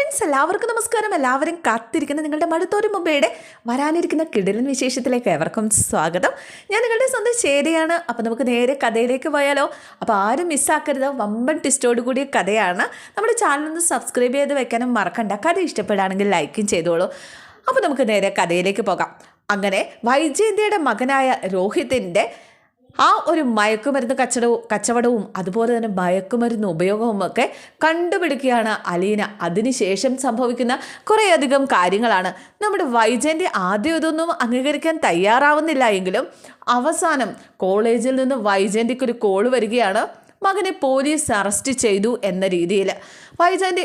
Friends എല്ലാവർക്കും നമസ്കാരം. എല്ലാവരും കാത്തിരിക്കുന്ന. നിങ്ങളുടെ മടുത്തോരു മുമ്പയുടെ വരാനിരിക്കുന്ന കിടലൻ വിശേഷത്തിലേക്ക് ഏവർക്കും സ്വാഗതം. ഞാൻ നിങ്ങളുടെ സ്വന്തം ശരിയാണ് അപ്പോൾ നമുക്ക് നേരെ കഥയിലേക്ക് പോയാലോ? അപ്പോൾ ആരും മിസ്സാക്കരുത് വമ്പൻ ടിസ്റ്റോട് കൂടിയ കഥയാണ്. നമ്മുടെ ചാനലൊന്ന് സബ്സ്ക്രൈബ് ചെയ്ത് വെക്കാനും മറക്കണ്ട. കഥ ഇഷ്ടപ്പെടുകയാണെങ്കിൽ ലൈക്കും ചെയ്തോളൂ. അപ്പോൾ നമുക്ക് നേരെ കഥയിലേക്ക് പോകാം. അങ്ങനെ വൈജയന്തിയുടെ മകനായ രോഹിത്തിന്റെ ആ ഒരു മയക്കുമരുന്ന് കച്ചടവും കച്ചവടവും അതുപോലെ തന്നെ മയക്കുമരുന്ന് ഉപയോഗവും ഒക്കെ കണ്ടുപിടിക്കുകയാണ് അലീന. അതിനുശേഷം സംഭവിക്കുന്ന കുറേയധികം കാര്യങ്ങളാണ്. നമ്മുടെ വൈജന്റെ ആദ്യം ഇതൊന്നും അംഗീകരിക്കാൻ തയ്യാറാവുന്നില്ല എങ്കിലും അവസാനം കോളേജിൽ നിന്ന് വൈജയന്തിക്ക് ഒരു കോൾ വരികയാണ്. മകനെ പോലീസ് അറസ്റ്റ് ചെയ്തു എന്ന രീതിയിൽ. വൈജയന്തി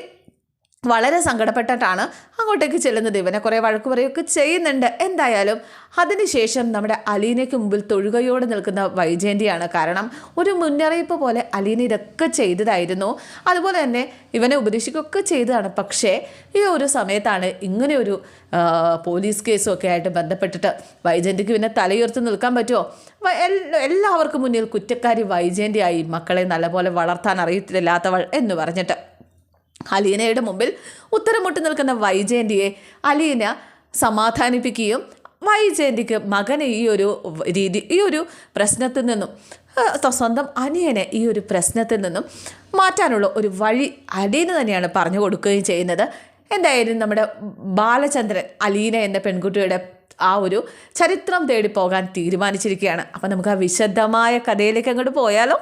വളരെ സങ്കടപ്പെട്ടിട്ടാണ് അങ്ങോട്ടേക്ക് ചെല്ലുന്നത്. ഇവനെ കുറേ വഴക്ക് പറയുകയൊക്കെ ചെയ്യുന്നുണ്ട്. എന്തായാലും അതിനുശേഷം നമ്മുടെ അലീനയ്ക്ക് മുമ്പിൽ തൊഴുകയോടെ നിൽക്കുന്ന വൈജയന്തിയാണ്. കാരണം ഒരു മുന്നറിയിപ്പ് പോലെ അലീന ഇതൊക്കെ ചെയ്തതായിരുന്നു. അതുപോലെ തന്നെ ഇവനെ ഉപദേശിക്കുകയൊക്കെ ചെയ്തതാണ്. പക്ഷേ ഈ ഒരു സമയത്താണ് ഇങ്ങനെ ഒരു പോലീസ് കേസും ഒക്കെ ആയിട്ട് ബന്ധപ്പെട്ടിട്ട് വൈജയന്തിക്ക് പിന്നെ തലയുയർത്തി നിൽക്കാൻ പറ്റുമോ? എല്ലാവർക്കും മുന്നിൽ കുറ്റക്കാരി വൈജയന്തിയായി മക്കളെ നല്ലപോലെ വളർത്താൻ അറിയത്തില്ലാത്തവൾ എന്ന് പറഞ്ഞിട്ട്. അലീനയുടെ മുമ്പിൽ ഉത്തരമുട്ട് നിൽക്കുന്ന വൈജയന്തിയെ അലീന സമാധാനിപ്പിക്കുകയും വൈജയന്തിക്ക് മകനെ ഈ ഒരു രീതി ഈ ഒരു പ്രശ്നത്തിൽ നിന്നും സ്വന്തം അനിയനെ ഈ ഒരു പ്രശ്നത്തിൽ നിന്നും മാറ്റാനുള്ള ഒരു വഴി അലീന തന്നെയാണ് പറഞ്ഞു കൊടുക്കുകയും ചെയ്യുന്നത്. എന്തായാലും നമ്മുടെ ബാലചന്ദ്രൻ അലീന എന്ന പെൺകുട്ടിയുടെ ആ ഒരു ചരിത്രം തേടി പോകാൻ തീരുമാനിച്ചിരിക്കുകയാണ്. അപ്പം നമുക്ക് ആ വിശദമായ കഥയിലേക്ക് അങ്ങോട്ട് പോയാലോ?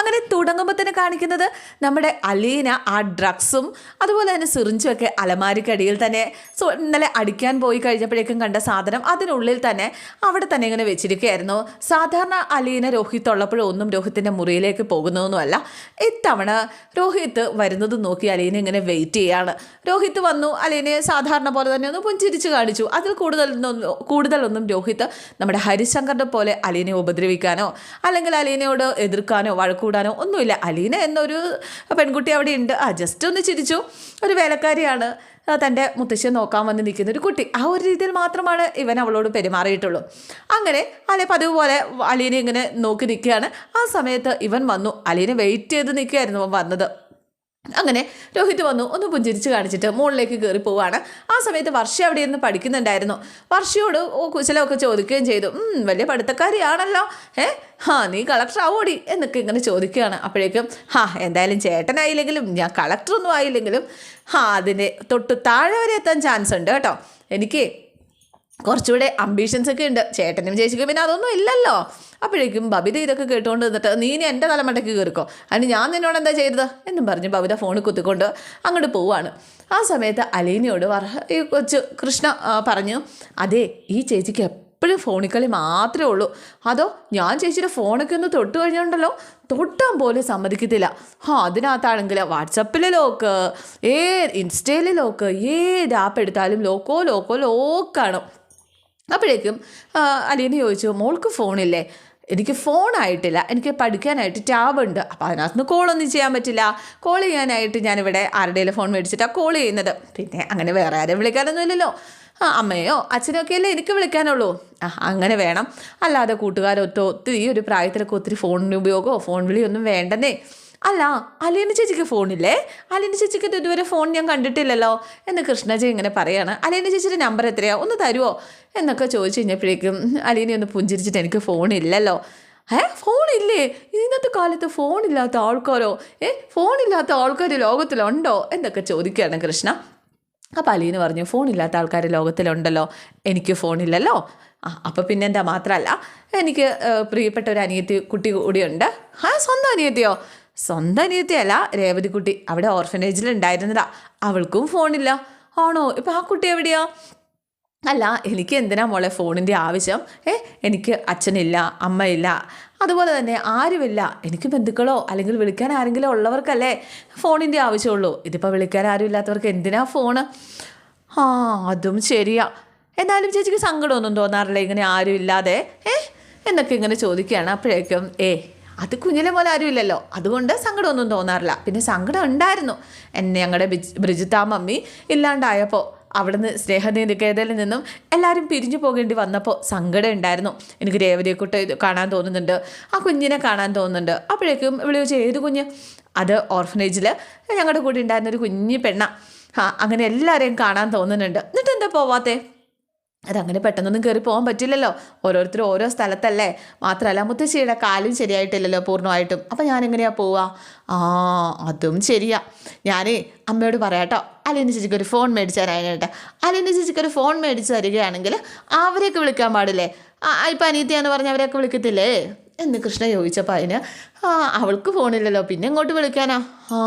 അങ്ങനെ തുടങ്ങുമ്പോൾ തന്നെ കാണിക്കുന്നത് നമ്മുടെ അലീന ആ ഡ്രഗ്സും അതുപോലെ തന്നെ സിറിഞ്ചും ഒക്കെ അലമാരിക്കടിയിൽ തന്നെ സോ ഇന്നലെ അടിക്കാൻ പോയി കഴിഞ്ഞപ്പോഴേക്കും കണ്ട സാധനം അതിനുള്ളിൽ തന്നെ അവിടെ തന്നെ ഇങ്ങനെ വെച്ചിരിക്കുകയായിരുന്നു. സാധാരണ അലീന രോഹിത് ഉള്ളപ്പോഴും ഒന്നും രോഹിത്തിന്റെ മുറിയിലേക്ക് പോകുന്നതൊന്നുമല്ല ഇത്തവണ രോഹിത്ത് വരുന്നത് നോക്കി അലീന ഇങ്ങനെ വെയിറ്റ് ചെയ്യാണ്. രോഹിത്ത് വന്നു അലീനയെ സാധാരണ പോലെ തന്നെ ഒന്ന് പുഞ്ചിരിച്ച് കാണിച്ചു. അതിൽ കൂടുതലൊന്നും കൂടുതലൊന്നും രോഹിത് നമ്മുടെ ഹരിശങ്കറിനെ പോലെ അലീനയെ ഉപദ്രവിക്കാനോ അല്ലെങ്കിൽ അലീനയോട് എതിർക്കാനോ വഴക്കൂടാനോ ഒന്നുമില്ല. അലീന എന്നൊരു പെൺകുട്ടി അവിടെ ഉണ്ട്. ആ ജസ്റ്റ് ഒന്ന് ചിരിച്ചു. ഒരു വേലക്കാരിയാണ് തന്റെ മുത്തശ്ശിയെ നോക്കാൻ വന്ന് നിൽക്കുന്ന ഒരു കുട്ടി. ആ ഒരു രീതിയിൽ മാത്രമാണ് ഇവൻ അവളോട് പെരുമാറിയിട്ടുള്ളൂ. അങ്ങനെ അല്ലെ പതിവ് പോലെ അലീന ഇങ്ങനെ നോക്കി നിൽക്കുകയാണ്. ആ സമയത്ത് ഇവൻ വന്നു. അലീനെ വെയിറ്റ് ചെയ്ത് നിൽക്കുകയായിരുന്നു വന്നത്. അങ്ങനെ രോഹിത് വന്നു ഒന്ന് പുഞ്ചിരിച്ച് കാണിച്ചിട്ട് മുകളിലേക്ക് കയറി പോവാണ്. ആ സമയത്ത് വർഷ അവിടെ ഇരുന്ന് പഠിക്കുന്നുണ്ടായിരുന്നു. വർഷയോട് കുശലമൊക്കെ ചോദിക്കുകയും ചെയ്തു. "ഉം, വലിയ പഠിത്തക്കാരിയാണല്ലോ. ഏ ഹാ നീ കളക്ടർ ആവോടി? എന്നൊക്കെ ഇങ്ങനെ ചോദിക്കുകയാണ്. അപ്പോഴേക്കും ഹാ എന്തായാലും ചേട്ടനായില്ലെങ്കിലും ഞാൻ കളക്ടറൊന്നും ആയില്ലെങ്കിലും ഹാ അതിന്റെ തൊട്ട് താഴെ വരെ എത്താൻ ചാൻസ് ഉണ്ട് കേട്ടോ. എനിക്ക് കുറച്ചുകൂടെ അംബീഷൻസ് ഒക്കെ ഉണ്ട്. ചേട്ടനും ചേച്ചിക്കും പിന്നെ അതൊന്നും ഇല്ലല്ലോ. അപ്പോഴേക്കും ബബിത ഇതൊക്കെ കേട്ടുകൊണ്ട് നിന്നിട്ട് നീ ഇനി എന്റെ തലമണ്ടയ്ക്ക് കയറിക്കോ അതിന് ഞാൻ നിന്നോട് എന്താ ചെയ്തത്? എന്നും പറഞ്ഞ് ബബിത ഫോണിൽ കുത്തിക്കൊണ്ട് അങ്ങോട്ട് പോവാണ്. ആ സമയത്ത് അലീനയോട് ഈ കൊച്ച് കൃഷ്ണ പറഞ്ഞു അതെ ഈ ചേച്ചിക്ക് എപ്പോഴും ഫോണിൽ കളി മാത്രമേ ഉള്ളൂ. അതോ ഞാൻ ചേച്ചിയുടെ ഫോണൊക്കെ ഒന്ന് തൊട്ട് കഴിഞ്ഞുണ്ടല്ലോ? തൊട്ടാൻ പോലും സമ്മതിക്കത്തില്ല. ആ അതിനകത്താണെങ്കിൽ വാട്സപ്പിൽ ലോക്ക് ഏ ഇൻസ്റ്റയിൽ ലോക്ക് ഏത് ആപ്പ് എടുത്താലും ലോക്കോ ലോക്കോ ലോക്കാണ് അപ്പോഴേക്കും അലീന ചോദിച്ചു മോൾക്ക് ഫോണില്ലേ? എനിക്ക് ഫോണായിട്ടില്ല. എനിക്ക് പഠിക്കാനായിട്ട് ടാബ് ഉണ്ട് അപ്പോൾ അതിനകത്ത് നിന്ന് കോളൊന്നും ചെയ്യാൻ പറ്റില്ല. കോൾ ചെയ്യാനായിട്ട് ഞാനിവിടെ ആരുടെയും ഫോൺ മേടിച്ചിട്ടാണ് കോൾ ചെയ്യുന്നത്. പിന്നെ അങ്ങനെ വേറെ ആരും വിളിക്കാനൊന്നും ഇല്ലല്ലോ ആ അമ്മയോ അച്ഛനോ ഒക്കെ അല്ലേ എനിക്ക് വിളിക്കാനുള്ളൂ. ആ അങ്ങനെ വേണം. അല്ലാതെ കൂട്ടുകാരൊത്തോ ഒത്തിരി ഈ ഒരു പ്രായത്തിലൊക്കെ ഒത്തിരി ഫോണിന്റെ ഉപയോഗമോ ഫോൺ വിളിയൊന്നും വേണ്ടെന്നേ. അല്ല അലീന ചേച്ചിക്ക് ഫോണില്ലേ അലീന ചേച്ചിക്ക് ഇതുവരെ ഫോൺ ഞാൻ കണ്ടിട്ടില്ലല്ലോ. എന്ന് കൃഷ്ണജി ഇങ്ങനെ പറയാണ്. അലീന ചേച്ചിയുടെ നമ്പർ എത്രയാ? ഒന്ന് തരുമോ എന്നൊക്കെ ചോദിച്ചു കഴിഞ്ഞപ്പോഴേക്കും അലീന ഒന്ന് പുഞ്ചിരിച്ചിട്ട് എനിക്ക് ഫോണില്ലല്ലോ ഏ ഫോണില്ലേ ഇന്നത്തെ കാലത്ത് ഫോണില്ലാത്ത ആൾക്കാരോ? ഏ ഫോണില്ലാത്ത ആൾക്കാർ ലോകത്തിലുണ്ടോ? എന്നൊക്കെ ചോദിക്കുകയാണ് കൃഷ്ണ. അപ്പോൾ അലീന പറഞ്ഞു ഫോണില്ലാത്ത ആൾക്കാർ ലോകത്തിലുണ്ടല്ലോ. എനിക്ക് ഫോണില്ലല്ലോ ആ അപ്പോൾ പിന്നെ എന്താ മാത്രമല്ല എനിക്ക് പ്രിയപ്പെട്ട ഒരു അനിയത്തി കുട്ടി കൂടിയുണ്ട്. ആ സ്വന്തം അനിയത്തിയോ? സ്വന്തം അനിയത്തിയല്ല രേവതിക്കുട്ടി അവിടെ ഓർഫനേജിൽ ഉണ്ടായിരുന്നതാ അവൾക്കും ഫോണില്ല. ആണോ? ഇപ്പം ആ കുട്ടി എവിടെയാ? അല്ല എനിക്ക് എന്തിനാ മോളെ ഫോണിന്റെ ആവശ്യം? ഏ എനിക്ക് അച്ഛനില്ല അമ്മയില്ല. അതുപോലെ തന്നെ ആരുമില്ല. എനിക്ക് ബന്ധുക്കളോ അല്ലെങ്കിൽ വിളിക്കാൻ ആരെങ്കിലും ഉള്ളവർക്കല്ലേ ഫോണിന്റെ ആവശ്യമുള്ളൂ. ഇതിപ്പോൾ വിളിക്കാൻ ആരും ഇല്ലാത്തവർക്ക് എന്തിനാ ഫോണ്? ആ അതും ശരിയാ. എന്നാലും ചേച്ചിക്ക് സങ്കടമൊന്നും തോന്നാറില്ല. ഇങ്ങനെ ആരും ഇല്ലാതെ ഏ എന്നൊക്കെ ഇങ്ങനെ ചോദിക്കുകയാണ് അപ്പോഴേക്കും ഏ അത് കുഞ്ഞിലെ പോലെ ആരുമില്ലല്ലോ. അതുകൊണ്ട് സങ്കടമൊന്നും തോന്നാറില്ല. പിന്നെ സങ്കടം ഉണ്ടായിരുന്നു. എന്നെ ഞങ്ങളുടെ ബ്രിജിത്ത മമ്മി ഇല്ലാണ്ടായപ്പോൾ അവിടുന്ന് സ്നേഹനികേതനിൽ നിന്നും എല്ലാവരും പിരിഞ്ഞു പോകേണ്ടി വന്നപ്പോൾ സങ്കടം ഉണ്ടായിരുന്നു. എനിക്ക് രേവതിയെക്കുട്ടി കാണാൻ തോന്നുന്നുണ്ട്. ആ കുഞ്ഞിനെ കാണാൻ തോന്നുന്നുണ്ട്. അപ്പോഴേക്കും ഇവിടെ വെച്ച് ഏത് കുഞ്ഞ്? അത് ഓർഫനേജിൽ ഞങ്ങളുടെ കൂടെ ഉണ്ടായിരുന്ന ഒരു കുഞ്ഞ് പെണ്ണ. അങ്ങനെ എല്ലാവരെയും കാണാൻ തോന്നുന്നുണ്ട്. എന്നിട്ട് എന്താ പോവാത്തേ? അതങ്ങനെ പെട്ടെന്നൊന്നും കയറി പോകാൻ പറ്റില്ലല്ലോ. ഓരോരുത്തരും ഓരോ സ്ഥലത്തല്ലേ. മാത്രമല്ല മുത്തശ്ശിയുടെ കാലും ശരിയായിട്ടില്ലല്ലോ പൂർണമായിട്ടും. അപ്പം ഞാൻ എങ്ങനെയാ പോവാ? ആ അതും ശരിയാ. ഞാൻ അമ്മയോട് പറയാട്ടോ. അലീന ചേച്ചിക്ക് ഒരു ഫോൺ മേടിച്ചു തരാനായിട്ട്. അലീന ചേച്ചിക്ക് ഒരു ഫോൺ മേടിച്ച് തരികയാണെങ്കിൽ അവരെയൊക്കെ വിളിക്കാൻ പാടില്ലേ? ഇപ്പം അനീത്തിയാന്ന് പറഞ്ഞ് അവരെയൊക്കെ വിളിക്കത്തില്ലേ? എന്ന് കൃഷ്ണ ചോദിച്ചപ്പോൾ അതിന് ആ അവൾക്ക് ഫോണില്ലല്ലോ. പിന്നെ ഇങ്ങോട്ട് വിളിക്കാനാ? ആ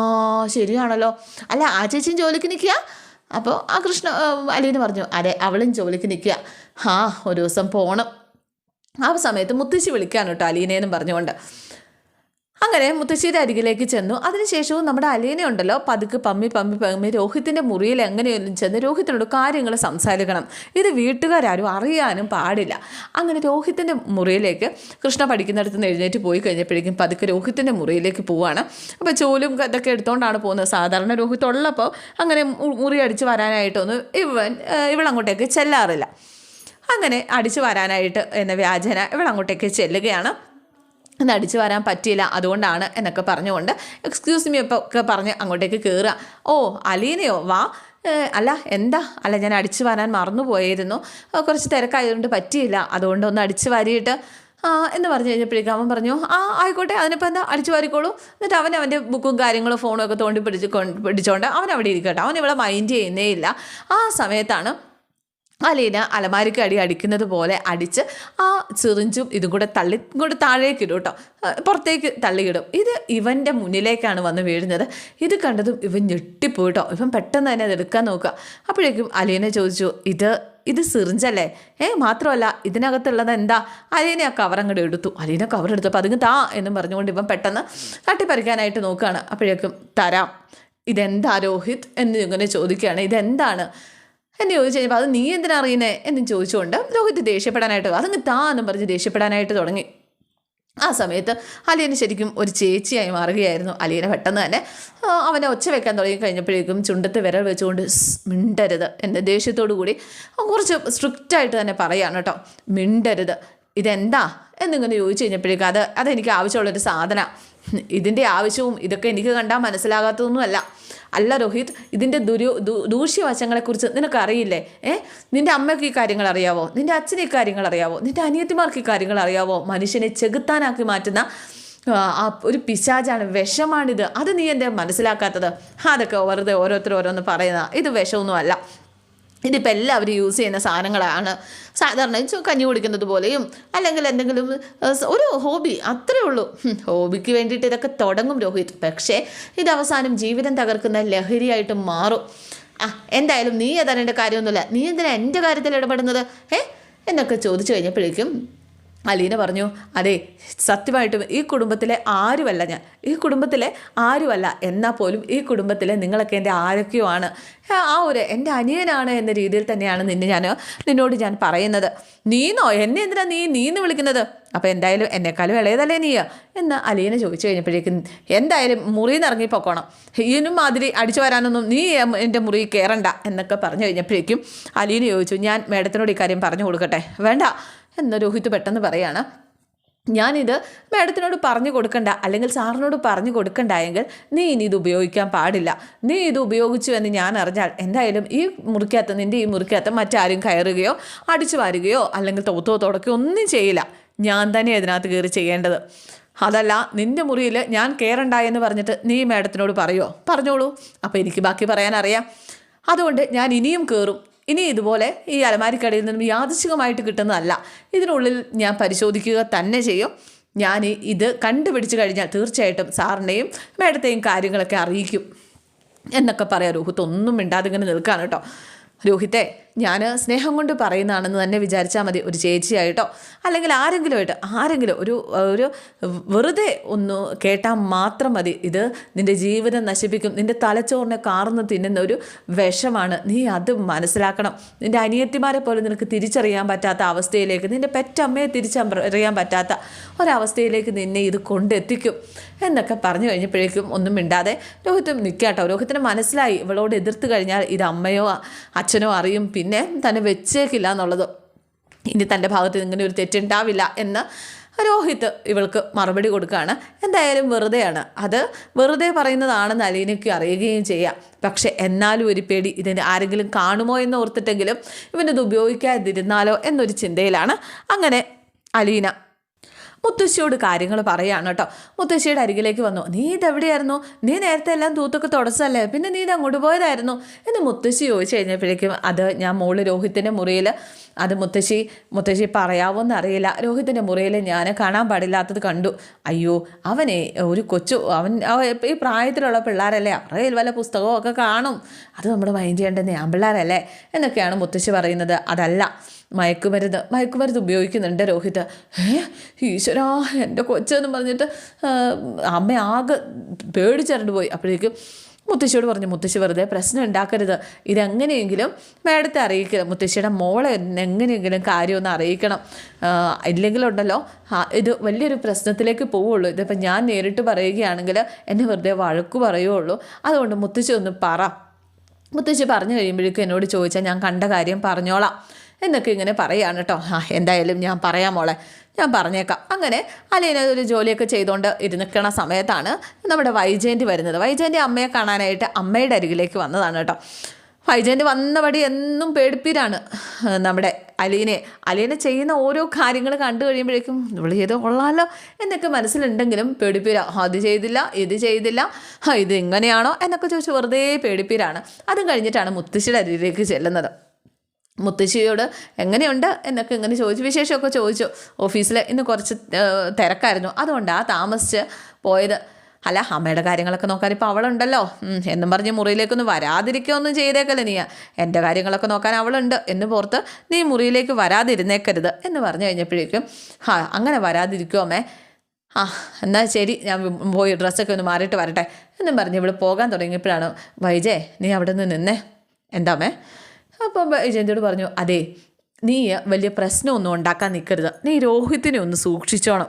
ശരിയാണല്ലോ. അല്ല ആ ചേച്ചിയും ജോലിക്ക് നിൽക്കുക അപ്പോൾ ആ കൃഷ്ണ അലീന പറഞ്ഞു അതെ അവളും ജോലിക്ക് നിൽക്കുക. ആ ഒരു ദിവസം പോകണം ആ സമയത്ത് മുത്തശ്ശി വിളിക്കാണ് കേട്ടോ പറഞ്ഞുകൊണ്ട്. അങ്ങനെ മുത്തശ്ശിയുടെ അരികിലേക്ക് ചെന്നു. അതിനുശേഷവും നമ്മുടെ അലീന ഉണ്ടല്ലോ. പതുക്കെ പമ്മി പമ്മി പമ്മി രോഹിത്തിന്റെ മുറിയിൽ എങ്ങനെയൊന്നും ചെന്ന് രോഹിത്തിനോട് കാര്യങ്ങൾ സംസാരിക്കണം. ഇത് വീട്ടുകാരും അറിയാനും പാടില്ല. അങ്ങനെ രോഹിത്തിന്റെ മുറിയിലേക്ക് കൃഷ്ണ പഠിക്കുന്നിടത്ത് നിന്ന് എഴുന്നേറ്റ് പോയി കഴിഞ്ഞപ്പോഴേക്കും പതുക്കെ രോഹിത്തിന്റെ മുറിയിലേക്ക് പോവാണ്. അപ്പോൾ ചോലും ഇതൊക്കെ എടുത്തുകൊണ്ടാണ് പോകുന്നത്. സാധാരണ രോഹിത്ത് ഉള്ളപ്പോൾ അങ്ങനെ മുറി അടിച്ച് വരാനായിട്ടൊന്നും ഇവൻ ഇവളങ്ങോട്ടേക്ക് ചെല്ലാറില്ല. അങ്ങനെ അടിച്ചു വരാനായിട്ട് എന്ന വ്യാജന ഇവളങ്ങോട്ടേക്ക് ചെല്ലുകയാണ്. ഇന്ന് അടിച്ചു വരാൻ പറ്റിയില്ല അതുകൊണ്ടാണ് എന്നൊക്കെ പറഞ്ഞുകൊണ്ട് എക്സ്ക്യൂസ് മീ ഇപ്പോൾ ഒക്കെ പറഞ്ഞ് അങ്ങോട്ടേക്ക് കയറുക ഓ അലീനയോ? വാ. അല്ല എന്താ? അല്ല ഞാൻ അടിച്ചു വരാൻ മറന്നു പോയിരുന്നു. കുറച്ച് തിരക്കായതുകൊണ്ട് പറ്റിയില്ല. അതുകൊണ്ട് ഒന്ന് അടിച്ചു വാരിയിട്ട് എന്ന് പറഞ്ഞു കഴിഞ്ഞപ്പോഴേക്കും അവൻ പറഞ്ഞു ആ ആയിക്കോട്ടെ അതിനിപ്പോൾ എന്താ? അടിച്ചു വാരിക്കോളൂ. എന്നിട്ട് അവൻ അവന്റെ ബുക്കും കാര്യങ്ങളും ഫോണും ഒക്കെ തോണ്ടി പിടിച്ച് കൊണ്ട് പിടിച്ചുകൊണ്ട് അവൻ അവിടെ ഇരിക്കട്ടെ. അവൻ ഇവിടെ മൈൻഡ് ചെയ്യുന്നേ ഇല്ല ആ സമയത്താണ് അലീന അലമാരിക്ക് അടി അടിക്കുന്നത് പോലെ അടിച്ച് ആ ചെറിഞ്ചും ഇതും കൂടെ തള്ളി ഇങ്ങോട്ട് താഴേക്ക് ഇടും കേട്ടോ. പുറത്തേക്ക് തള്ളിയിടും. ഇത് ഇവന്റെ മുന്നിലേക്കാണ് വന്ന് വീഴുന്നത്. ഇത് കണ്ടതും ഇവൻ ഞെട്ടിപ്പോയി കേട്ടോ. ഇവൻ പെട്ടെന്ന് തന്നെ അത് എടുക്കാൻ നോക്കുക. അപ്പോഴേക്കും അലീന ചോദിച്ചു ഇത് ഇത് സിറിഞ്ചല്ലേ? ഏ മാത്രമല്ല ഇതിനകത്തുള്ളത് എന്താ? അലീനെ ആ കവർ അങ്ങോട്ട് എടുത്തു. അലീന കവർ എടുത്തപ്പോൾ അതിങ്ങ് താ എന്നും പറഞ്ഞുകൊണ്ട് ഇവൻ പെട്ടെന്ന് തട്ടിപ്പറിക്കാനായിട്ട് നോക്കുകയാണ്. അപ്പോഴേക്കും തരാം. ഇതെന്താ രോഹിത്? എന്ന് ഇങ്ങനെ ചോദിക്കുകയാണ്. ഇതെന്താണ്? എന്നെ ചോദിച്ചു കഴിഞ്ഞപ്പോൾ അത് നീ എന്തിനാ അറിയുന്നേ എന്നും ചോദിച്ചുകൊണ്ട് രോഹിത് ദേഷ്യപ്പെടാനായിട്ട് അതങ്ങ് താ പറഞ്ഞ് ദേഷ്യപ്പെടാനായിട്ട് തുടങ്ങി. ആ സമയത്ത് അലിയന് ശരിക്കും ഒരു ചേച്ചിയായി മാറുകയായിരുന്നു. അലിയനെ പെട്ടെന്ന് തന്നെ അവനെ ഒച്ച വെക്കാൻ തുടങ്ങി കഴിഞ്ഞപ്പോഴേക്കും ചുണ്ടത്ത് വിരൽ വെച്ചുകൊണ്ട് മിണ്ടരുത് എന്ന ദേഷ്യത്തോടു കൂടി കുറച്ച് സ്ട്രിക്റ്റായിട്ട് തന്നെ പറയാണ് കേട്ടോ. മിണ്ടരുത്. ഇതെന്താ? എന്നിങ്ങനെ ചോദിച്ചു കഴിഞ്ഞപ്പോഴേക്കും അത് അതെനിക്ക് ആവശ്യമുള്ളൊരു സാധന. ഇതിന്റെ ആവശ്യവും ഇതൊക്കെ എനിക്ക് കണ്ടാൽ മനസ്സിലാകാത്തതൊന്നുമല്ല. അല്ല രോഹിത് ഇതിന്റെ ദുരു ദൂഷ്യവശങ്ങളെക്കുറിച്ച് നിനക്കറിയില്ലേ? ഏ? നിന്റെ അമ്മയ്ക്ക് ഈ കാര്യങ്ങൾ അറിയാവോ? നിന്റെ അച്ഛന് ഈ കാര്യങ്ങൾ അറിയാവോ? നിന്റെ അനിയത്തിമാർക്ക് ഈ കാര്യങ്ങൾ അറിയാവോ? മനുഷ്യനെ ചെകുത്താനാക്കി മാറ്റുന്ന ആ ഒരു പിശാചാണ് വിഷമാണിത്. അത് നീ എന്റെ മനസ്സിലാക്കാത്തത്? അതൊക്കെ വെറുതെ ഓരോരുത്തർ ഓരോന്ന് പറയുന്ന ഇത് വിഷമൊന്നുമല്ല. ഇതിപ്പോൾ എല്ലാവരും യൂസ് ചെയ്യുന്ന സാധനങ്ങളാണ്. സാധാരണ കഞ്ഞി കുടിക്കുന്നത് പോലെയും അല്ലെങ്കിൽ എന്തെങ്കിലും ഒരു ഹോബി അത്രേ ഉള്ളൂ. ഹോബിക്ക് വേണ്ടിയിട്ട് ഇതൊക്കെ തുടങ്ങും രോഹിത്. പക്ഷേ ഇത് അവസാനം ജീവിതം തകർക്കുന്ന ലഹരിയായിട്ട് മാറും. ആ എന്തായാലും നീ ഏതാണ്ട് കാര്യമൊന്നുമില്ല. നീ എന്തിനാ എന്റെ കാര്യത്തിൽ ഇടപെടുന്നത്? ഏ എന്നൊക്കെ ചോദിച്ചു കഴിഞ്ഞപ്പോഴേക്കും അലീന പറഞ്ഞു അതെ സത്യമായിട്ടും ഈ കുടുംബത്തിലെ ആരുമല്ല ഞാൻ. ഈ കുടുംബത്തിലെ ആരുമല്ല. എന്നാൽ പോലും ഈ കുടുംബത്തിലെ നിങ്ങളൊക്കെ എന്റെ ആരൊക്കെയോ ആണ് ആ ആ ഒരു എന്റെ അനിയനാണ് എന്ന രീതിയിൽ തന്നെയാണ് നിന്നെ ഞാൻ നിന്നോട് ഞാൻ പറയുന്നത്. നീന്നോ? എന്നെ എന്തിനാ നീ നീന്ന് വിളിക്കുന്നത്? അപ്പോൾ എന്തായാലും എന്നെക്കാളും ഇളയതല്ലേ നീ? എന്ന് അലീന ചോദിച്ചു കഴിഞ്ഞപ്പോഴേക്കും എന്തായാലും മുറിയിൽ നിന്ന് പോക്കോണം. ഇതിനും മാതിരി അടിച്ചു വരാനൊന്നും നീ എന്റെ മുറി കയറണ്ട എന്നൊക്കെ പറഞ്ഞു കഴിഞ്ഞപ്പോഴേക്കും അലീന ചോദിച്ചു ഞാൻ മേഡത്തിനോട് ഇക്കാര്യം പറഞ്ഞു കൊടുക്കട്ടെ. വേണ്ട. എന്ന് രോഹിത് പെട്ടെന്ന് പറയാണ്. ഞാനിത് മാഡത്തിനോട് പറഞ്ഞു കൊടുക്കണ്ട അല്ലെങ്കിൽ സാറിനോട് പറഞ്ഞു കൊടുക്കണ്ടായെങ്കിൽ നീ ഇനി ഇത് ഉപയോഗിക്കാൻ പാടില്ല. നീ ഇത് ഉപയോഗിച്ചു എന്ന് ഞാൻ അറിഞ്ഞാൽ എന്തായാലും ഈ മുറിക്കകത്ത് നിന്റെ ഈ മുറിക്കകത്ത് മറ്റാരും കയറുകയോ അടിച്ചു വാരുകയോ അല്ലെങ്കിൽ തോത്തോ തുടക്കുകയോ ഒന്നും ചെയ്യില്ല. ഞാൻ തന്നെ ഇതിനകത്ത് കയറി ചെയ്യേണ്ടത്. അതല്ല നിന്റെ മുറിയിൽ ഞാൻ കയറണ്ട എന്ന് പറഞ്ഞിട്ട് നീ മാഡത്തിനോട് പറയുമോ പറഞ്ഞോളൂ. അപ്പോൾ എനിക്ക് ബാക്കി പറയാനറിയാം. അതുകൊണ്ട് ഞാൻ ഇനിയും കയറും ഇനി ഇതുപോലെ ഈ അലമാരിക്കടയിൽ നിന്നും യാദൃശികമായിട്ട് കിട്ടുന്നതല്ല. ഇതിനുള്ളിൽ ഞാൻ പരിശോധിക്കുക തന്നെ ചെയ്യും. ഞാൻ ഇത് കണ്ടുപിടിച്ച് കഴിഞ്ഞാൽ തീർച്ചയായിട്ടും സാറിനെയും മേഡത്തെയും കാര്യങ്ങളൊക്കെ അറിയിക്കും. എന്നൊക്കെ പറയാം രോഹിത്ത് ഒന്നും മിണ്ടാതെ ഇങ്ങനെ നിൽക്കുകയാണ് കേട്ടോ. രോഹിത്തെ ഞാൻ സ്നേഹം കൊണ്ട് പറയുന്നതാണെന്ന് തന്നെ വിചാരിച്ചാൽ മതി ഒരു ചേച്ചിയായിട്ടോ. അല്ലെങ്കിൽ ആരെങ്കിലും ആയിട്ട് ആരെങ്കിലും ഒരു ഒരു വെറുതെ ഒന്ന് കേട്ടാൽ മാത്രം മതി. ഇത് നിന്റെ ജീവിതം നശിപ്പിക്കും. നിന്റെ തലച്ചോറിനെ കാർന്ന് തിന്നുന്ന ഒരു വിഷമാണ്. നീ അത് മനസ്സിലാക്കണം. നിന്റെ അനിയത്തിമാരെ പോലെ നിനക്ക് തിരിച്ചറിയാൻ പറ്റാത്ത അവസ്ഥയിലേക്ക് നിന്റെ പെറ്റമ്മയെ തിരിച്ചറിയാൻ പറ്റാത്ത ഒരവസ്ഥയിലേക്ക് നിന്നെ ഇത് കൊണ്ടെത്തിക്കും എന്നൊക്കെ പറഞ്ഞു കഴിഞ്ഞപ്പോഴേക്കും ഒന്നും മിണ്ടാതെ രോഹിത്തും നിൽക്കാട്ടോ രോഹിത്തിന് മനസ്സിലായി. ഇവളോട് എതിർത്ത് കഴിഞ്ഞാൽ ഇത് അമ്മയോ അച്ഛനോ അറിയും. പിന്നെ തന്നെ വെച്ചേക്കില്ല എന്നുള്ളത്. ഇനി തന്റെ ഭാഗത്ത് ഇങ്ങനെ ഒരു തെറ്റുണ്ടാവില്ല എന്ന് രോഹിത് ഇവൾക്ക് മറുപടി കൊടുക്കുകയാണ്. എന്തായാലും വെറുതെയാണ്. അത് വെറുതെ പറയുന്നതാണെന്ന് അലീനയ്ക്ക് അറിയുകയും ചെയ്യാം. പക്ഷേ എന്നാലും ഒരു പേടി ഇതിന് ആരെങ്കിലും കാണുമോ എന്ന് ഓർത്തിട്ടെങ്കിലും ഇവനത് ഉപയോഗിക്കാതിരുന്നാലോ എന്നൊരു ചിന്തയിലാണ്. അങ്ങനെ അലീന മുത്തശ്ശിയോട് കാര്യങ്ങൾ പറയാണ് കേട്ടോ. മുത്തശ്ശിയുടെ അരികിലേക്ക് വന്നു. നീ ഇതെവിടെയായിരുന്നു? നീ നേരത്തെ എല്ലാം തൂത്തൊക്കെ തുടച്ചല്ലേ പിന്നെ നീ ഇത് അങ്ങോട്ട് പോയതായിരുന്നു? എന്ന് മുത്തശ്ശി ചോദിച്ചു കഴിഞ്ഞപ്പോഴേക്കും അത് ഞാൻ മോൾ രോഹിത്തിന്റെ മുറിയിൽ അത് മുത്തശ്ശി മുത്തശ്ശി പറയാവോന്ന് അറിയില്ല. രോഹിത്തിന്റെ മുറിയിൽ ഞാൻ കാണാൻ പാടില്ലാത്തത് കണ്ടു. അയ്യോ അവനെ ഒരു കൊച്ചു അവൻ ഈ പ്രായത്തിലുള്ള പിള്ളേരല്ലേ കയ്യിൽ വല്ല പുസ്തകവും ഒക്കെ കാണും. അത് നമ്മൾ മൈൻഡ് ചെയ്യേണ്ടത് ഞാൻ പിള്ളേരല്ലേ എന്നൊക്കെയാണ് മുത്തശ്ശി പറയുന്നത്. അതല്ല മയക്കുമരുന്ന് മയക്കുമരുന്ന് ഉപയോഗിക്കുന്നുണ്ട് രോഹിത്. ഏ ഈശ്വരാ എന്റെ കൊച്ചെന്ന് പറഞ്ഞിട്ട് അമ്മ ആകെ പേടിച്ചരണ്ട് പോയി. അപ്പോഴേക്കും മുത്തശ്ശിയോട് പറഞ്ഞു മുത്തശ്ശി വെറുതെ പ്രശ്നം ഉണ്ടാക്കരുത്. ഇതെങ്ങനെയെങ്കിലും മേഡത്തെ അറിയിക്കണം. മുത്തശ്ശിയുടെ മോളെ എങ്ങനെയെങ്കിലും കാര്യം ഒന്ന് അറിയിക്കണം ഇല്ലെങ്കിലുണ്ടല്ലോ ഇത് വലിയൊരു പ്രശ്നത്തിലേക്ക് പോവുള്ളൂ ഇതിപ്പോൾ ഞാൻ നേരിട്ട് പറയുകയാണെങ്കിൽ എന്നെ വെറുതെ വഴക്ക് പറയുള്ളൂ അതുകൊണ്ട് മുത്തശ്ശി ഒന്ന് പറ. മുത്തശ്ശി പറഞ്ഞു കഴിയുമ്പോഴേക്കും എന്നോട് ചോദിച്ചാൽ ഞാൻ കണ്ട കാര്യം പറഞ്ഞോളാം. എന്നൊക്കെ ഇങ്ങനെ പറയാണ് കേട്ടോ ആ എന്തായാലും ഞാൻ പറയാം മോളെ. ഞാൻ പറഞ്ഞേക്കാം. അങ്ങനെ അലീന ഒരു ജോലിയൊക്കെ ചെയ്തുകൊണ്ട് ഇരുന്നിക്കണ സമയത്താണ് നമ്മുടെ വൈജയന്തി വരുന്നത്. വൈജയന്തി അമ്മയെ കാണാനായിട്ട് അമ്മയുടെ അരികിലേക്ക് വന്നതാണ് കേട്ടോ. വൈജയന്തി വന്നപടി എന്നും പേടിപ്പീരാണ്. നമ്മുടെ അലീനെ അലീന ചെയ്യുന്ന ഓരോ കാര്യങ്ങൾ കണ്ടു കഴിയുമ്പോഴേക്കും ഇവൾ ചെയ്ത് കൊള്ളാമല്ലോ എന്നൊക്കെ മനസ്സിലുണ്ടെങ്കിലും പേടിപ്പീര. അത് ചെയ്തില്ല ഇത് ചെയ്തില്ല ഇത് ഇങ്ങനെയാണോ എന്നൊക്കെ ചോദിച്ച് വെറുതെ പേടിപ്പീരാണ്. അതും കഴിഞ്ഞിട്ടാണ് മുത്തശ്ശിയുടെ അരിയിലേക്ക് ചെല്ലുന്നത്. മുത്തശ്ശിയോട് എങ്ങനെയുണ്ട്? എന്നൊക്കെ ഇങ്ങനെ ചോദിച്ചു. വിശേഷമൊക്കെ ചോദിച്ചു. ഓഫീസിൽ ഇന്ന് കുറച്ച് തിരക്കായിരുന്നു. അതുകൊണ്ട് ആ താമസിച്ച് പോയത്. അല്ല അമ്മയുടെ കാര്യങ്ങളൊക്കെ നോക്കാൻ ഇപ്പോൾ അവളുണ്ടല്ലോ. എന്നും പറഞ്ഞ് മുറിയിലേക്കൊന്നും വരാതിരിക്കുകയൊന്നും ചെയ്തേക്കല്ലേ നീ എന്റെ കാര്യങ്ങളൊക്കെ നോക്കാൻ അവളുണ്ട്. എന്ന് പുറത്ത് നീ മുറിയിലേക്ക് വരാതിരുന്നേക്കരുത് എന്ന് പറഞ്ഞു കഴിഞ്ഞപ്പോഴേക്കും ആ അങ്ങനെ വരാതിരിക്കുമോ അമ്മേ. ആ എന്നാൽ ശരി. ഞാൻ പോയി ഡ്രസ്സൊക്കെ ഒന്ന് മാറിയിട്ട് വരട്ടെ എന്നും പറഞ്ഞ് ഇവിടെ പോകാൻ തുടങ്ങിയപ്പോഴാണ് വൈജേ നീ അവിടെ നിന്ന്. നിന്നേ എന്താമേ അപ്പം ഏജന്റോട് പറഞ്ഞു? അതെ നീ വലിയ പ്രശ്നമൊന്നും ഉണ്ടാക്കാൻ നിൽക്കരുത് നീ രോഹിത്തിനെ ഒന്ന് സൂക്ഷിച്ചോണം.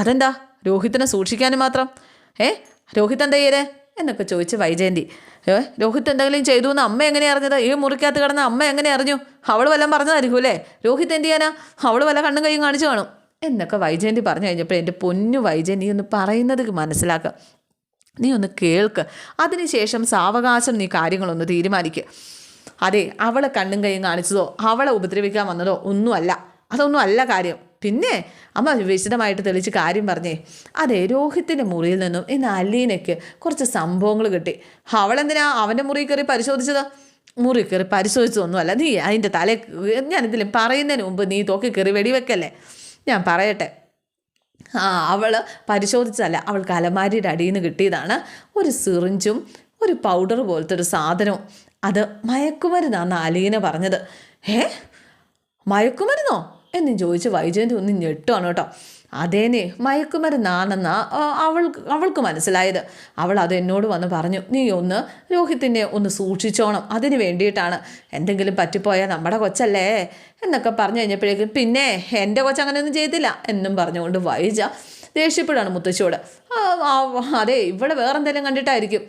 അതെന്താ? രോഹിത്തിനെ സൂക്ഷിക്കാനും മാത്രം? ഏ? രോഹിത് എന്താ ചെയ്തേ എന്നൊക്കെ ചോദിച്ച് വൈജയന്തി. ഏ? രോഹിത് എന്തെങ്കിലും ചെയ്തു എന്ന് അമ്മ എങ്ങനെ അറിഞ്ഞത്? ഈ മുറിക്കകത്ത് കിടന്ന അമ്മ എങ്ങനെ അറിഞ്ഞു? അവൾ വല്ലതും പറഞ്ഞതായിരിക്കും അല്ലേ? രോഹിത് എന്ത് ചെയ്യാനാ? അവൾ വല്ല കണ്ണും കൈയും കാണിച്ചു കാണും. എന്നൊക്കെ വൈജയന്തി പറഞ്ഞു കഴിഞ്ഞപ്പോൾ എന്റെ പൊന്നു നീ ഒന്ന് പറയുന്നത് മനസ്സിലാക്കുക നീ ഒന്ന് കേൾക്ക്. അതിനുശേഷം സാവകാശം നീ കാര്യങ്ങളൊന്ന് തീരുമാനിക്കുക അതെ അവളെ കണ്ണും കൈയും കാണിച്ചതോ അവളെ ഉപദ്രവിക്കാൻ വന്നതോ ഒന്നുമല്ല. അതൊന്നും അല്ല കാര്യം. പിന്നെ അമ്മ വിശദമായിട്ട് തെളിച്ച് കാര്യം പറഞ്ഞേ. അതെ രോഹിത്തിന്റെ മുറിയിൽ നിന്നും ഇന്ന് അലീനയ്ക്ക് കുറച്ച് സംഭവങ്ങൾ കിട്ടി. അവളെന്തിനാ അവന്റെ മുറി കയറി പരിശോധിച്ചത്? മുറി കയറി പരിശോധിച്ചതൊന്നുമല്ല. നീ അതിന്റെ തല ഞാനിതിൽ പറയുന്നതിന് മുമ്പ് നീ തോക്കി കയറി വെടിവെക്കല്ലേ? ഞാൻ പറയട്ടെ. ആ അവൾ പരിശോധിച്ചതല്ല. അവൾക്ക് അലമാരിയുടെ അടിയിൽ നിന്ന് കിട്ടിയതാണ് ഒരു സിറിഞ്ചും ഒരു പൗഡർ പോലത്തെ ഒരു സാധനവും. അത് മയക്കുമരുന്നാണ് അലീന പറഞ്ഞത്. ഏ മയക്കുമരുന്നോ? എന്നും ചോദിച്ച് വൈജയന്തി ഒന്ന് ഞെട്ടുവാണ് കേട്ടോ. അതേനെ മയക്കുമരുന്നാണെന്ന അവൾ അവൾക്ക് മനസ്സിലായത്. അവൾ അത് എന്നോട് വന്ന് പറഞ്ഞു നീ ഒന്ന് രോഹിത്തിനെ ഒന്ന് സൂക്ഷിച്ചോണം അതിന് വേണ്ടിയിട്ടാണ്. എന്തെങ്കിലും പറ്റിപ്പോയാൽ നമ്മുടെ കൊച്ചല്ലേ? എന്നൊക്കെ പറഞ്ഞു കഴിഞ്ഞപ്പോഴേക്കും പിന്നെ എന്റെ കൊച്ച് അങ്ങനെയൊന്നും ചെയ്തില്ല എന്നും പറഞ്ഞുകൊണ്ട് വൈജ ദേഷ്യപ്പെടാണ് മുത്തശ്ശിയോട്. അതെ ഇവിടെ വേറെന്തെങ്കിലും കണ്ടിട്ടായിരിക്കും.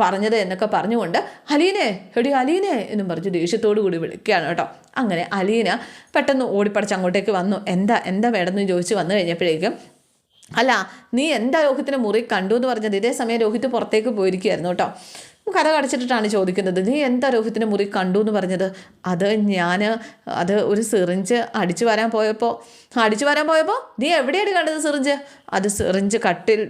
പറഞ്ഞത് എന്നൊക്കെ പറഞ്ഞുകൊണ്ട് അലീനെ എടി അലീനെ എന്നും പറഞ്ഞ് ദേഷ്യത്തോടു കൂടി വിളിക്കുകയാണ് കേട്ടോ. അങ്ങനെ അലീന പെട്ടെന്ന് ഓടിപ്പടച്ച് അങ്ങോട്ടേക്ക് വന്നു. എന്താ എന്താ വേണമെന്ന് ചോദിച്ച് വന്നു കഴിഞ്ഞപ്പോഴേക്കും അല്ല നീ എന്താ രോഹിത്തിനെ മുറി കണ്ടു എന്ന് പറഞ്ഞത്? ഇതേ സമയം രോഹിത്ത് പുറത്തേക്ക് പോയിരിക്കുകയായിരുന്നു കേട്ടോ. കഥ കടച്ചിട്ടിട്ടാണ് ചോദിക്കുന്നത്. നീ എന്താ രോഹിത്തിന്റെ മുറി കണ്ടു എന്ന് പറഞ്ഞത്? അത് ഞാൻ അത് ഒരു സിറിഞ്ച് അടിച്ചു വരാൻ പോയപ്പോൾ അടിച്ചു വരാൻ പോയപ്പോൾ നീ എവിടെയാണ് കണ്ടത് സിറിഞ്ച്? അത് സിറിഞ്ച് കട്ടിൽ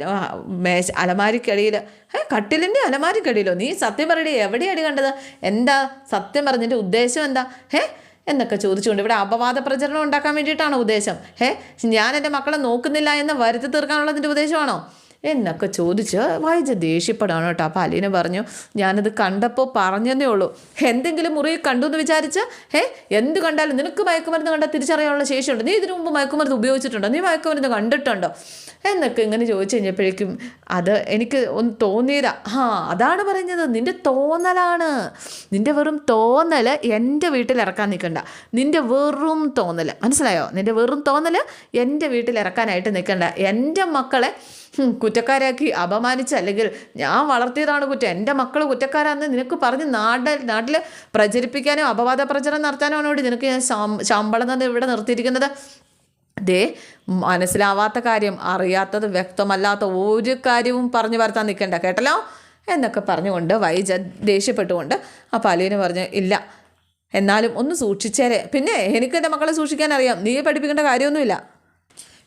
മേശ അലമാരിക്കടിയിൽ ഏ കട്ടിലിന്റെ അലമാരിക്കടിയിലോ? നീ സത്യം പറയടി എവിടെയാണ് കണ്ടത്? എന്താ സത്യം പറഞ്ഞതിന്റെ ഉദ്ദേശം എന്താ? ഏ എന്നൊക്കെ ചോദിച്ചുകൊണ്ട് ഇവിടെ അപവാദ പ്രചരണം ഉണ്ടാക്കാൻ വേണ്ടിയിട്ടാണോ ഉദ്ദേശം? ഏ ഞാൻ എന്റെ മക്കളെ നോക്കുന്നില്ല എന്ന് വരുത്തി തീർക്കാനുള്ളതിന്റെ ഉദ്ദേശമാണോ? എന്നൊക്കെ ചോദിച്ച് വൈജ ദേഷ്യപ്പെടാണ് കേട്ടോ. അപ്പോൾ അലീന പറഞ്ഞു ഞാനത് കണ്ടപ്പോൾ പറഞ്ഞതേ ഉള്ളൂ. എന്തെങ്കിലും മുറി കണ്ടു എന്ന് വിചാരിച്ച് ഏ എന്ത് കണ്ടാലും നിനക്ക് മയക്കുമരുന്ന് കണ്ടാൽ തിരിച്ചറിയാനുള്ള ശേഷിയുണ്ട്. നീ ഇതിനു മുമ്പ് മയക്കുമരുന്ന് ഉപയോഗിച്ചിട്ടുണ്ടോ? നീ മയക്കുമരുന്ന് കണ്ടിട്ടുണ്ടോ? എന്നൊക്കെ ഇങ്ങനെ ചോദിച്ചു കഴിഞ്ഞപ്പോഴേക്കും അത് എനിക്ക് ഒന്ന് തോന്നിയതാ. ആ അതാണ് പറഞ്ഞത് നിന്റെ തോന്നലാണ്. നിന്റെ വെറും തോന്നൽ എന്റെ വീട്ടിൽ ഇറക്കാൻ നിൽക്കണ്ട. നിന്റെ വെറും തോന്നൽ മനസ്സിലായോ? നിന്റെ വെറും തോന്നൽ എന്റെ വീട്ടിൽ ഇറക്കാനായിട്ട് നിൽക്കണ്ട. എന്റെ മക്കളെ കുറ്റക്കാരാക്കി അപമാനിച്ച് അല്ലെങ്കിൽ ഞാൻ വളർത്തിയതാണ് കുറ്റം. എന്റെ മക്കൾ കുറ്റക്കാരാന്ന് നിനക്ക് പറഞ്ഞ് നാട് നാട്ടിൽ പ്രചരിപ്പിക്കാനോ അപവാദ പ്രചരണം നടത്താനോ വേണ്ടി നിനക്ക് ഞാൻ ശമ്പളം തന്നെ ഇവിടെ നിർത്തിയിരിക്കുന്നത്? ദേ മനസ്സിലാവാത്ത കാര്യം അറിയാത്തത് വ്യക്തമല്ലാത്ത ഒരു കാര്യവും പറഞ്ഞു വരുത്താൻ നിൽക്കണ്ട. കേട്ടല്ലോ? എന്നൊക്കെ പറഞ്ഞുകൊണ്ട് വൈജ ദേഷ്യപ്പെട്ടുകൊണ്ട് ആ പലീന് പറഞ്ഞു ഇല്ല. എന്നാലും ഒന്ന് സൂക്ഷിച്ചേരെ. പിന്നെ എനിക്ക് എന്റെ മക്കളെ സൂക്ഷിക്കാൻ അറിയാം നീ പഠിപ്പിക്കേണ്ട കാര്യമൊന്നുമില്ല.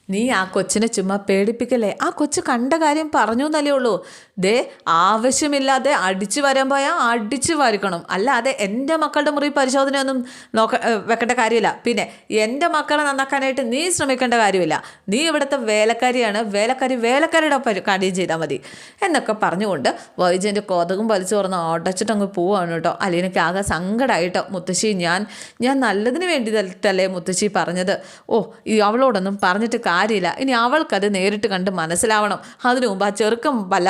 നീ ആ കൊച്ചിനെ ചുമ്മാ പേടിപ്പിക്കല്ലേ? ആ കൊച്ചു കണ്ട കാര്യം പറഞ്ഞു എന്നല്ലേ ഉള്ളൂ. ദേ ആവശ്യമില്ലാതെ അടിച്ചു വരാൻ പോയാൽ അടിച്ചു വരക്കണം. അല്ലാതെ എന്റെ മക്കളുടെ മുറി പരിശോധനയൊന്നും നോക്ക വെക്കേണ്ട കാര്യമില്ല. പിന്നെ എന്റെ മക്കളെ നന്നാക്കാനായിട്ട് നീ ശ്രമിക്കേണ്ട കാര്യമില്ല. നീ ഇവിടുത്തെ വേലക്കാരിയാണ്. വേലക്കാരി വേലക്കാരിയുടെ കാര്യം ചെയ്താൽ മതി. എന്നൊക്കെ പറഞ്ഞുകൊണ്ട് വൈജന്റെ കോതകും വലിച്ചു തുറന്ന് അടച്ചിട്ട് അങ്ങ് പോവാണ് കേട്ടോ. അലീനയ്ക്ക് ആകെ സങ്കടമായിട്ടോ മുത്തശ്ശി ഞാൻ ഞാൻ നല്ലതിന് വേണ്ടി വേണ്ടിയിട്ടല്ലേ മുത്തശ്ശി പറഞ്ഞത്? ഓ അവളോടൊന്നും പറഞ്ഞിട്ട് കാര്യമില്ല. ഇനി അവൾക്കത് നേരിട്ട് കണ്ട് മനസ്സിലാവണം. അതിനു മുമ്പ് ആ ചെറുക്കം വല്ല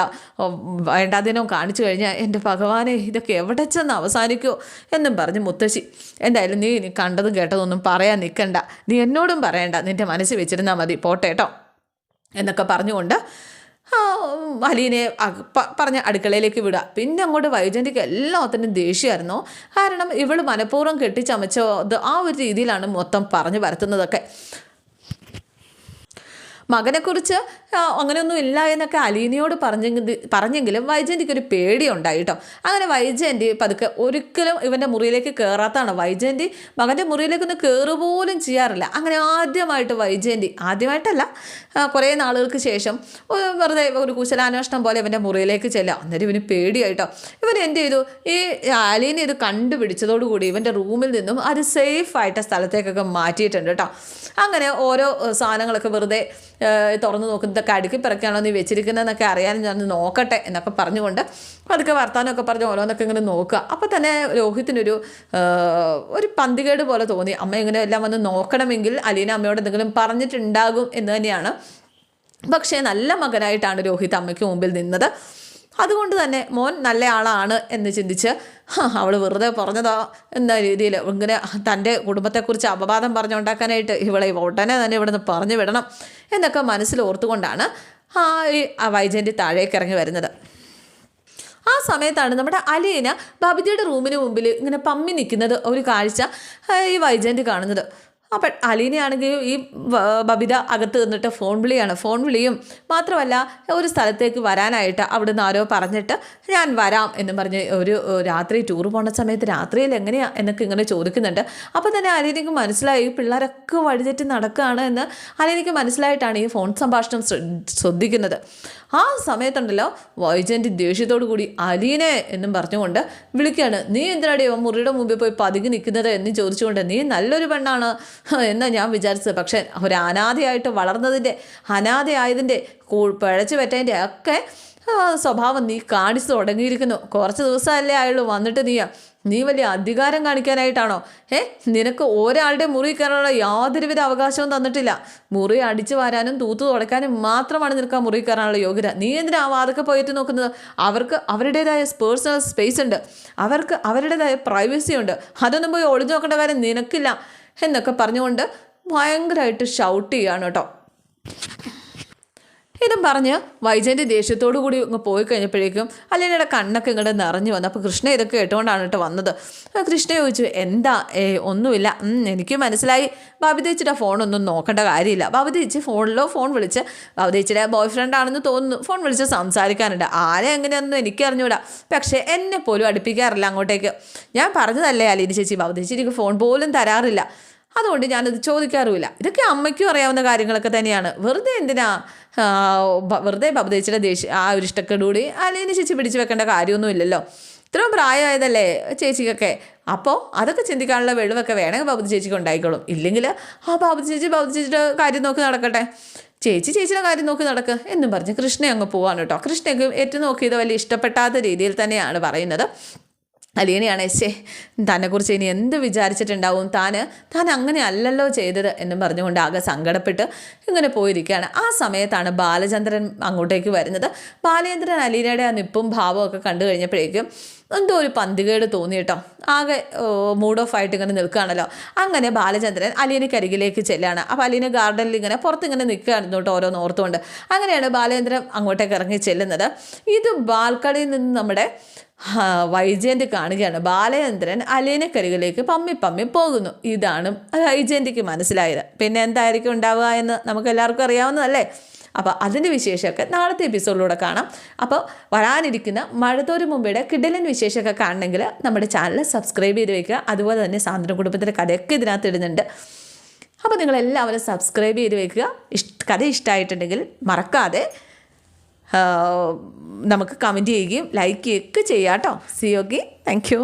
വേണ്ടാതിനും കാണിച്ചു കഴിഞ്ഞാൽ എന്റെ ഭഗവാനെ ഇതൊക്കെ എവിടെ ചെന്ന് അവസാനിക്കുമോ എന്നും പറഞ്ഞ് മുത്തശ്ശി. എന്തായാലും നീ ഇനി കണ്ടതും കേട്ടതൊന്നും പറയാൻ നിൽക്കണ്ട നീ എന്നോടും പറയണ്ട. നിന്റെ മനസ്സിൽ വെച്ചിരുന്നാൽ മതി. പോട്ടെ കേട്ടോ. എന്നൊക്കെ പറഞ്ഞുകൊണ്ട് അലീനെ പറഞ്ഞ അടുക്കളയിലേക്ക് വിടുക. പിന്നെ അങ്ങോട്ട് വൈജന്തിക്ക് എല്ലാത്തിനും ദേഷ്യമായിരുന്നു. കാരണം ഇവൾ മനഃപൂർവം കെട്ടിച്ചമച്ചത് ആ ഒരു രീതിയിലാണ് മൊത്തം പറഞ്ഞു വരുത്തുന്നതൊക്കെ മകനെക്കുറിച്ച് അങ്ങനെയൊന്നും ഇല്ല എന്നൊക്കെ അലീനയോട് പറഞ്ഞെങ്കിൽ പറഞ്ഞെങ്കിലും വൈജയന്തിക്ക് ഒരു പേടിയുണ്ടായി കേട്ടോ അങ്ങനെ വൈജയന്തി പതുക്കെ ഒരിക്കലും ഇവന്റെ മുറിയിലേക്ക് കയറാത്തതാണ് വൈജയന്തി മകന്റെ മുറിയിലേക്കൊന്ന് കയറുക പോലും ചെയ്യാറില്ല. അങ്ങനെ ആദ്യമായിട്ട് വൈജയന്തി ആദ്യമായിട്ടല്ല കുറേ നാളുകൾക്ക് ശേഷം വെറുതെ ഒരു കുശലാന്വേഷണം പോലെ ഇവന്റെ മുറിയിലേക്ക് ചെല്ലാം അന്നേരം ഇവന് പേടിയായിട്ടോ ഇവൻ എന്ത് ചെയ്തു? ഈ ആലീനെ ഇത് കണ്ടുപിടിച്ചതോടുകൂടി ഇവന്റെ റൂമിൽ നിന്നും അത് സേഫായിട്ട് സ്ഥലത്തേക്കൊക്കെ മാറ്റിയിട്ടുണ്ട് കേട്ടോ. അങ്ങനെ ഓരോ സാധനങ്ങളൊക്കെ വെറുതെ തുറന്നു നോക്കുന്നതൊക്കെ അടുക്കി പിറക്കാണോ നീ വെച്ചിരിക്കുന്നതെന്നൊക്കെ അറിയാൻ ഞാൻ നോക്കട്ടെ എന്നൊക്കെ പറഞ്ഞുകൊണ്ട് അതൊക്കെ വർത്താനമൊക്കെ പറഞ്ഞ് ഓരോന്നൊക്കെ ഇങ്ങനെ നോക്കുക. അപ്പോൾ തന്നെ രോഹിത്തിനൊരു ഒരു പന്തികേട് പോലെ തോന്നി. അമ്മ ഇങ്ങനെ എല്ലാം വന്ന് നോക്കണമെങ്കിൽ അലീന അമ്മയോട് എന്തെങ്കിലും പറഞ്ഞിട്ടുണ്ടാകും എന്ന് തന്നെയാണ്. പക്ഷേ നല്ല മകനായിട്ടാണ് രോഹിത് അമ്മയ്ക്ക് മുമ്പിൽ നിന്നത്. അതുകൊണ്ട് തന്നെ മോൻ നല്ല ആളാണ് എന്ന് ചിന്തിച്ച് അവൾ വെറുതെ പറഞ്ഞതാ എന്ന രീതിയിൽ ഇങ്ങനെ തന്റെ കുടുംബത്തെക്കുറിച്ച് അപവാദം പറഞ്ഞുണ്ടാക്കാനായിട്ട് ഇവളെ ഉടനെ തന്നെ ഇവിടുന്ന് പറഞ്ഞു വിടണം എന്നൊക്കെ മനസ്സിൽ ഓർത്തുകൊണ്ടാണ് ആ വൈജയന്റെ താഴേക്ക് ഇറങ്ങി വരുന്നത്. ആ സമയത്താണ് നമ്മുടെ അലീന ബബിതയുടെ റൂമിന് മുമ്പിൽ ഇങ്ങനെ പമ്മി നിൽക്കുന്നത് ഒരു കാഴ്ച ഈ വൈജയന്തി കാണുന്നത്. അപ്പം അലീനയാണെങ്കിൽ ഈ ബബിത അകത്ത് നിന്നിട്ട് ഫോൺ വിളിയാണ്. ഫോൺ വിളിയും മാത്രമല്ല ഒരു സ്ഥലത്തേക്ക് വരാനായിട്ട് അവിടുന്ന് ആരോ പറഞ്ഞിട്ട് ഞാൻ വരാം എന്ന് പറഞ്ഞ് ഒരു രാത്രി ടൂർ പോണ സമയത്ത് രാത്രിയിൽ എങ്ങനെയാണ് എന്നൊക്കെ ഇങ്ങനെ ചോദിക്കുന്നുണ്ട്. അപ്പോൾ തന്നെ അലീനയ്ക്ക് മനസ്സിലായി പിള്ളേരൊക്കെ വഴിതെറ്റി നടക്കുകയാണ് എന്ന് അലീനയ്ക്ക് മനസ്സിലായിട്ടാണ് ഈ ഫോൺ സംഭാഷണം ശ്രദ്ധ- ശ്രദ്ധിക്കുന്നത്. ആ സമയത്തുണ്ടല്ലോ വൈജന്റ് ദേഷ്യത്തോടു കൂടി അലീനെ എന്നും പറഞ്ഞുകൊണ്ട് വിളിക്കുകയാണ്. നീ എന്തിനാടിയോ മുറിയുടെ മുമ്പിൽ പോയി പതുങ്ങി നിൽക്കുന്നത്? എന്ന് ചോദിച്ചുകൊണ്ട് നീ നല്ലൊരു പെണ്ണാണ്. എന്നാ ഞാൻ വിചാരിച്ചത്. പക്ഷേ ഒരു അനാഥയായിട്ട് വളർന്നതിന്റെ അനാഥയായതിന്റെ പിഴച്ചു പറ്റതിന്റെ ഒക്കെ സ്വഭാവം നീ കാണിച്ചു തുടങ്ങിയിരിക്കുന്നു. കുറച്ച് ദിവസമല്ലേ ആയുള്ളൂ. വന്നിട്ട് നീ നീ വലിയ അധികാരം കാണിക്കാനായിട്ടാണോ? ഏ നിനക്ക് ഒരാളുടെ മുറി കയറാനുള്ള യാതൊരുവിധ അവകാശവും തന്നിട്ടില്ല. മുറി അടിച്ചു വാരാനും തൂത്തു തുടക്കാനും മാത്രമാണ് നിനക്ക് ആ മുറി കയറാനുള്ള യോഗ്യത. നീ എന്തിനാ വാതൊക്കെ പോയിട്ട് നോക്കുന്നത്? അവർക്ക് അവരുടേതായ പേഴ്സണൽ സ്പേസ് ഉണ്ട്. അവർക്ക് അവരുടേതായ പ്രൈവസി ഉണ്ട്. അതൊന്നും പോയി ഒളിഞ്ഞു നോക്കേണ്ട കാര്യം നിനക്കില്ല. എന്നൊക്കെ പറഞ്ഞുകൊണ്ട് ഭയങ്കരമായിട്ട് ഷൗട്ട് ചെയ്യാണ് കേട്ടോ. ഇതും പറഞ്ഞ് വൈജയന്റെ ദേഷ്യത്തോടു കൂടി ഇങ്ങ് പോയി കഴിഞ്ഞപ്പോഴേക്കും അലീനയുടെ കണ്ണൊക്കെ ഇങ്ങോട്ട് നിറഞ്ഞു വന്നു. അപ്പോൾ കൃഷ്ണ ഇതൊക്കെ കേട്ടുകൊണ്ടാണ് കേട്ടോ വന്നത്. കൃഷ്ണ ചോദിച്ചു എന്താ? ഏ ഒന്നുമില്ല. എനിക്ക് മനസ്സിലായി. ബാബിതേച്ചിയുടെ ഫോണൊന്നും നോക്കേണ്ട കാര്യമില്ല. ബാബിതേച്ചി ഫോണിലോ ഫോൺ വിളിച്ച് ബാബിതേച്ചിയുടെ ബോയ് ഫ്രണ്ട് ആണെന്ന് തോന്നുന്നു. ഫോൺ വിളിച്ച് സംസാരിക്കാനുണ്ട്. ആരെ എങ്ങനെയൊന്നും എനിക്ക് അറിഞ്ഞൂടാ. പക്ഷേ എന്നെ പോലും അടുപ്പിക്കാറില്ല അങ്ങോട്ടേക്ക്. ഞാൻ പറഞ്ഞതല്ലേ അലീന ചേച്ചി ബാബുദേച്ചി എനിക്ക് ഫോൺ പോലും തരാറില്ല. അതുകൊണ്ട് ഞാനത് ചോദിക്കാറുമില്ല. ഇതൊക്കെ അമ്മയ്ക്കും അറിയാവുന്ന കാര്യങ്ങളൊക്കെ തന്നെയാണ്. വെറുതെ എന്തിനാ വെറുതെ ബബുദേച്ചിയുടെ ദേഷ്യം ആ ഒരു ഇഷ്ടക്കേടുകൂടി അല്ലെങ്കിൽ ചേച്ചി പിടിച്ചു വെക്കേണ്ട കാര്യമൊന്നും ഇല്ലല്ലോ ഇത്രയും പ്രായമായതല്ലേ ചേച്ചിക്കൊക്കെ. അപ്പോൾ അതൊക്കെ ചിന്തിക്കാനുള്ള വെളിവൊക്കെ വേണമെങ്കിൽ ബാബു ചേച്ചിക്ക് ഉണ്ടായിക്കോളും. ഇല്ലെങ്കിൽ ആ ബാബു ചേച്ചി ബാബു ചേച്ചിയുടെ കാര്യം നോക്കി നടക്കട്ടെ. ചേച്ചി ചേച്ചിയുടെ കാര്യം നോക്കി നടക്ക് എന്നും പറഞ്ഞ് കൃഷ്ണ അങ്ങ് പോവാണ് കേട്ടോ. കൃഷ്ണയ്ക്ക് ഏറ്റവും നോക്കിയത് വലിയ ഇഷ്ടപ്പെട്ടാത്ത രീതിയിൽ തന്നെയാണ് പറയുന്നത്. അലീനയാണ് ശേ തന്നെക്കുറിച്ച് ഇനി എന്ത് വിചാരിച്ചിട്ടുണ്ടാവും? താൻ താൻ അങ്ങനെ അല്ലല്ലോ ചെയ്തത് എന്നും പറഞ്ഞുകൊണ്ട് ആകെ സങ്കടപ്പെട്ട് ഇങ്ങനെ പോയിരിക്കുകയാണ്. ആ സമയത്താണ് ബാലചന്ദ്രൻ അങ്ങോട്ടേക്ക് വരുന്നത്. ബാലചന്ദ്രൻ അലീനയുടെ ആ നിപ്പും ഭാവവും ഒക്കെ കണ്ടു കഴിഞ്ഞപ്പോഴേക്കും എന്തോ ഒരു പന്തികേട് തോന്നി കേട്ടോ. ആകെ മൂഡ് ഓഫ് ആയിട്ട് ഇങ്ങനെ നിൽക്കുകയാണല്ലോ. അങ്ങനെ ബാലചന്ദ്രൻ അലീനക്കരികിലേക്ക് ചെല്ലാണ് അപ്പോൾ അലീന ഗാർഡനിൽ ഇങ്ങനെ പുറത്തിങ്ങനെ നിൽക്കുകയായിരുന്നു കേട്ടോ ഓരോന്ന് ഓർത്തുകൊണ്ട്. അങ്ങനെയാണ് ബാലചന്ദ്രൻ അങ്ങോട്ടേക്ക് ഇറങ്ങി ചെല്ലുന്നത്. ഇത് ബാൽക്കണിയിൽ നിന്ന് നമ്മുടെ വൈജയന്തി കാണുകയാണ്. ബാലചന്ദ്രൻ അലീനക്കരികിലേക്ക് പമ്മി പമ്മി പോകുന്നു. ഇതാണ് വൈജയന്തിക്ക് മനസ്സിലായത്. പിന്നെ എന്തായിരിക്കും ഉണ്ടാവുക എന്ന് നമുക്ക് എല്ലാവർക്കും അറിയാവുന്നതല്ലേ? അപ്പോൾ അതിന്റെ വിശേഷമൊക്കെ നാളത്തെ എപ്പിസോഡിലൂടെ കാണാം. അപ്പോൾ വരാനിരിക്കുന്ന മഴത്തോരു മുമ്പയുടെ കിടലൻ വിശേഷമൊക്കെ കാണണമെങ്കിൽ നമ്മുടെ ചാനൽ സബ്സ്ക്രൈബ് ചെയ്ത് വെക്കുക. അതുപോലെ തന്നെ സാന്ദ്ര കുടുംബത്തിന്റെ കഥയൊക്കെ ഇതിനകത്ത് ഇടുന്നുണ്ട്. അപ്പോൾ നിങ്ങളെല്ലാവരും സബ്സ്ക്രൈബ് ചെയ്ത് വെക്കുക. ഇഷ് കഥ ഇഷ്ടമായിട്ടുണ്ടെങ്കിൽ മറക്കാതെ നമുക്ക് കമന്റ് ചെയ്യുകയും ലൈക്ക് ചെയ്യുകയൊക്കെ ചെയ്യാം കേട്ടോ സി ഓക്കെ താങ്ക് യു